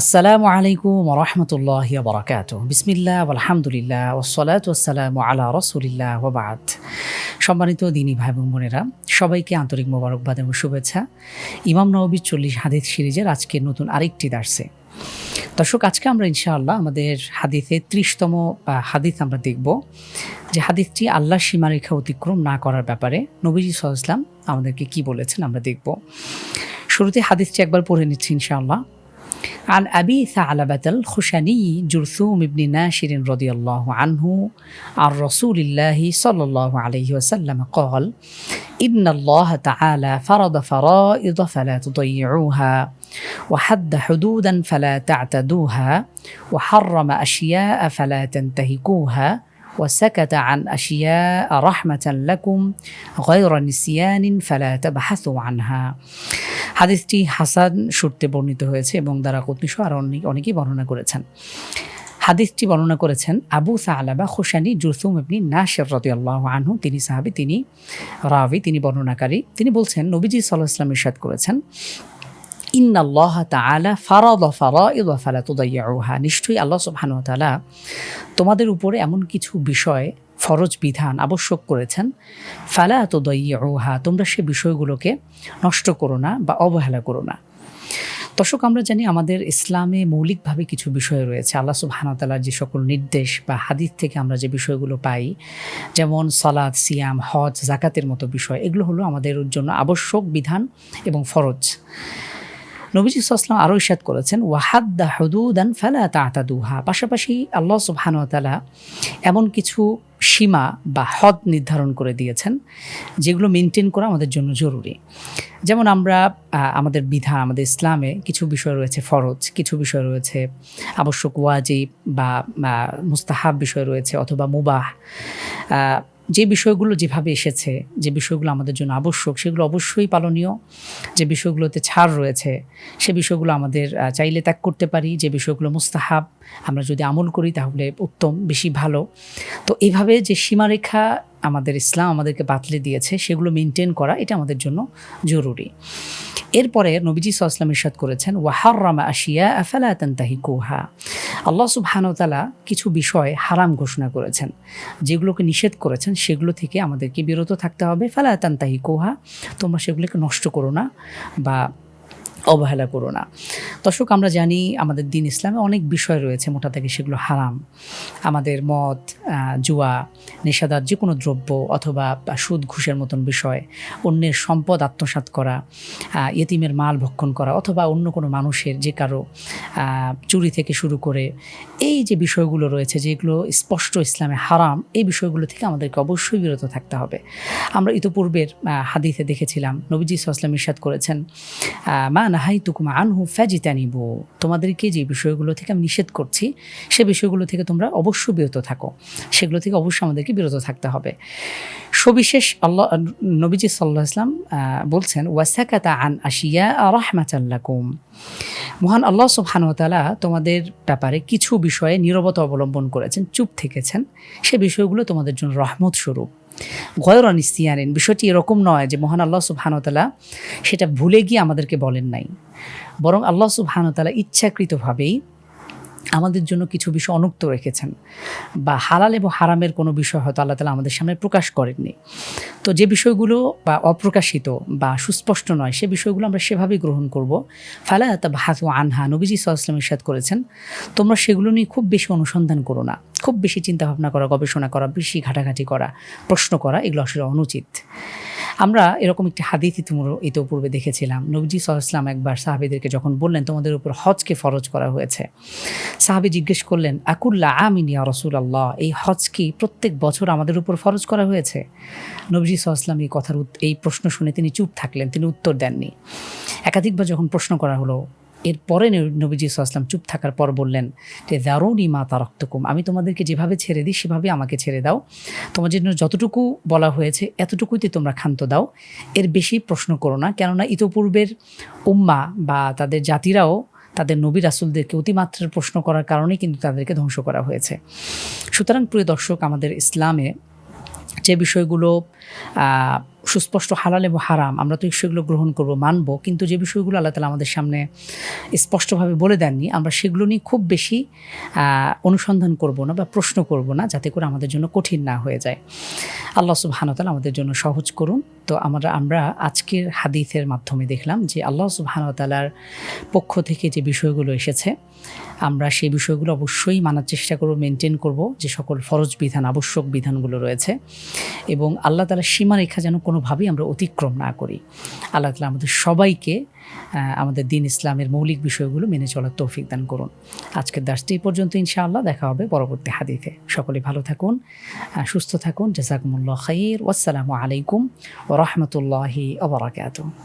আসসালামু আলাইকুম রহমতুল্লাহ বরাকাত বিসমিল্লাহ আলহামদুলিল্লাহ ওসলাত ওসালাম আলা রসুলিল্লাহ ওবাদ সম্মানিত দিনী ভাই বোন বোনেরা, সবাইকে আন্তরিক মোবারকবাদ এবং শুভেচ্ছা। ইমাম নবীর চল্লিশ হাদিস সিরিজের আজকে নতুন আরেকটি দার্সে। দর্শক, আজকে আমরা ইনশাআল্লাহ আমাদের হাদিসে ত্রিশতম হাদিস আমরা দেখব যে হাদিসটি আল্লাহ সীমারেখা অতিক্রম না করার ব্যাপারে নবীজি সাল্লাম আমাদেরকে কি বলেছেন আমরা দেখব। শুরুতে হাদিসটি একবার পড়ে নিচ্ছি ইনশাআল্লাহ। عن أبي ثعلبة الخشني جرثوم بن ناشر رضي الله عنه عن رسول الله صلى الله عليه وسلم قال إن الله تعالى فرض فرائض فلا تضيعوها وحد حدودا فلا تعتدوها وحرم أشياء فلا تنتهكوها وسكت عن أشياء رحمة لكم غير نسيان فلا تبحثوا عنها হাদিসটি হাসান সূত্রে বর্ণিত হয়েছে এবং দ্বারা কত্নিশ আর অনেক অনেকেই বর্ণনা করেছেন হাদিসটি বর্ণনা করেছেন আবু সাহালাবা হোসানি জুসুম ইবনি নাসির রদিয়াল্লাহ আনহু তিনি সাহাবি তিনি রাবি তিনি বর্ণনাকারী তিনি বলছেন নবীজি সাল্লাহ ইসলাম ইরশাদ করেছেন ইন্নাল্লাহ তাআলা ফারাদ ফারাইদ ফালা তুদাইয়ুহা নিশ্চয়ই আল্লাহ সুবহানাহু ওয়া তাআলা তোমাদের উপরে এমন কিছু বিষয়, ফরজ বিধান আবশ্যক করেছেন। ফালা তুদাইয়ুহা তোমরা সে বিষয়গুলোকে নষ্ট করো না বা অবহেলা করো না। দর্শক, আমরা জানি আমাদের ইসলামে মৌলিকভাবে কিছু বিষয় রয়েছে। আল্লাহ সুবাহানতালার যে সকল নির্দেশ বা হাদিস থেকে আমরা যে বিষয়গুলো পাই, যেমন সালাদ সিয়াম, হজ জাকাতের মতো বিষয়, এগুলো হলো আমাদের জন্য আবশ্যক বিধান এবং ফরজ। নবীজি সাল্লাম আরও ইসাদ করেছেন, ওয়াহাদ্দা হদুদান ফালা তাতাদুহা পাশাপাশি আল্লাহ সুবহানতালা এমন কিছু সীমা বা হদ নির্ধারণ করে দিয়েছেন, যেগুলো মেনটেন করা আমাদের জন্য জরুরি। যেমন আমরা আমাদের বিধান, আমাদের ইসলামে কিছু বিষয় রয়েছে ফরজ, কিছু বিষয় রয়েছে আবশ্যক, ওয়াজিব বা মুস্তাহাব বিষয় রয়েছে অথবা মুবাহ। যে বিষয়গুলো যেভাবে এসেছে, যে বিষয়গুলো আমাদের জন্য আবশ্যক, সেগুলো অবশ্যই পালনীয়। যে বিষয়গুলোতে ছাড় রয়েছে, সে বিষয়গুলো আমাদের চাইলে ত্যাগ করতে পারি। যে বিষয়গুলো মুস্তাহাব আমরা যদি আমল করি তাহলে উত্তম, বেশি ভালো। তো এইভাবে যে সীমারেখা আমাদের ইসলাম আমাদেরকে বাতলে দিয়েছে, সেগুলো মেনটেন করা এটা আমাদের জন্য জরুরি। এরপরে নবীজি সাল্লাম ইরশাদ করেছেন ওয়াহার ওয়াহারামা আশিয়া আফালা তান্তাহি কোহা আল্লাহ সুবহানতালা কিছু বিষয় হারাম ঘোষণা করেছেন, যেগুলোকে নিষেধ করেছেন, সেগুলো থেকে আমাদেরকে বিরত থাকতে হবে। ফালা তান্তাহি কোহা তোমরা সেগুলোকে নষ্ট করো না বা অবহেলা করো না। দর্শক, আমরা জানি আমাদের দিন ইসলামে অনেক বিষয় রয়েছে মোটা থেকে সেগুলো হারাম। আমাদের মদ জুয়া, নেশাদার যে কোনো দ্রব্য অথবা সুদ, ঘুষের মতন বিষয়, অন্যের সম্পদ আত্মসাত করা ইয়েতিমের মাল ভক্ষণ করা অথবা অন্য কোনো মানুষের যে কারও চুরি থেকে শুরু করে এই যে বিষয়গুলো রয়েছে, যেগুলো স্পষ্ট ইসলামে হারাম, এই বিষয়গুলো থেকে আমাদেরকে অবশ্যই বিরত থাকতে হবে। আমরা ইতোপূর্বের হাদিতে দেখেছিলাম, নবীজি সাল্লাম ইরশাদ করেছেন মা নাহাই তুকুম আনহু ফ্যাজিতানিব তোমাদেরকে যে বিষয়গুলো থেকে আমি নিষেধ করছি, সে বিষয়গুলো থেকে তোমরা অবশ্যই বিরত থাকো। সেগুলো থেকে অবশ্যই আমাদেরকে বিরত থাকতে হবে। সবিশেষ আল্লাহ, নবীজি সাল্লাহ ইসলাম বলছেন, ওয়াসাকাতা আন আশিয়া রাহমাতাল্লাকুম মহান আল্লাহ সুবহানুতালা তোমাদের ব্যাপারে কিছু বিষয়ে নিরবতা অবলম্বন করেছেন, চুপ থেকেছেন। সে বিষয়গুলো তোমাদের জন্য রহমত স্বরূপ। গয়র অনিস্তিয়ানিন বিষয়টি এরকম নয় যে মহান আল্লাহ সুবহানতালা সেটা ভুলে গিয়ে আমাদেরকে বলেন নাই। বরং আল্লাহ সুবহানতালা ইচ্ছাকৃতভাবেই আমাদের জন্য কিছু বিষয় অনুক্ত রেখেছেন বা হালাল এবং হারামের কোনো বিষয় হয়তো আল্লাহ তালা আমাদের সামনে প্রকাশ করেননি। তো যে বিষয়গুলো বা অপ্রকাশিত বা সুস্পষ্ট নয়, সে বিষয়গুলো আমরা সেভাবেই গ্রহণ করব। ফালা তা ভাতু আনহা, নবীজি সাল্লাম ইসাদ করেছেন, তোমরা সেগুলো নিয়ে খুব বেশি অনুসন্ধান করো না। খুব বেশি চিন্তাভাবনা করা, গবেষণা করা, বেশি ঘাটাঘাটি করা, প্রশ্ন করা, এগুলো আসলে অনুচিত। আমরা এরকম একটি হাদিস ইতিপূর্বে দেখেছিলাম। নবজি সাল্লাম একবার সাহাবিদেরকে যখন বললেন, তোমাদের উপর হজকে ফরজ করা হয়েছে। সাহাবি জিজ্ঞেস করলেন, আকুল্লা আমিনিয়া রসুল আল্লাহ এই হজ কি প্রত্যেক বছর আমাদের উপর ফরজ করা হয়েছে? নবজি সাল্লাম এই কথার এই প্রশ্ন শুনে তিনি চুপ থাকলেন, তিনি উত্তর দেননি। একাধিকবার যখন প্রশ্ন করা হলো এরপরে নবীজি সাল্লাম চুপ থাকার পর বললেন যে দারুণই মা তারক্তকুম। আমি তোমাদেরকে যেভাবে ছেড়ে দিই, সেভাবে আমাকে ছেড়ে দাও। তোমার জন্য যতটুকু বলা হয়েছে, এতটুকুইতে তোমরা ক্ষান্ত দাও। এর বেশি প্রশ্ন করো না। কেননা ইতোপূর্বের উম্মা বা তাদের জাতিরাও তাদের নবী রাসুলদেরকে অতিমাত্রার প্রশ্ন করার কারণেই কিন্তু তাদেরকে ধ্বংস করা হয়েছে। সুতরাং প্রিয় দর্শক, আমাদের ইসলামে যে বিষয়গুলো সুস্পষ্ট হালাল এবং হারাম, আমরা তো সেগুলো গ্রহণ করব, মানব, কিন্তু যে বিষয়গুলো আল্লাহ তালা আমাদের সামনে স্পষ্টভাবে বলে দেননি, আমরা সেগুলো নিয়ে খুব বেশি অনুসন্ধান করব না বা প্রশ্ন করব না, যাতে করে আমাদের জন্য কঠিন না হয়ে যায়। আল্লাহ সুবাহানতালা আমাদের জন্য সহজ করুন। তো আমরা আমরা আজকের হাদিসের মাধ্যমে দেখলাম যে আল্লাহ সুবাহানতালার পক্ষ থেকে যে বিষয়গুলো এসেছে, আমরা সেই বিষয়গুলো অবশ্যই মানার চেষ্টা করব মেনটেন করব, যে সকল ফরজ বিধান, আবশ্যক বিধানগুলো রয়েছে এবং আল্লাহ তালার সীমারেখা যেন কোনোভাবেই আমরা অতিক্রম না করি। আল্লাহ তালা আমাদের সবাইকে আমাদের দিন ইসলামের মৌলিক বিষয়গুলো মেনে চলার তৌফিক দান করুন। আজকের দাসটি এই পর্যন্ত ইনশাআল্লাহ। দেখা হবে পরবর্তী হাদিতে সকলে ভালো থাকুন সুস্থ থাকুন। জাজাকুমুল্লাহ খাইর। ওয়াসালামু আলাইকুম ও রহমতুল্লাহি আবরাকাত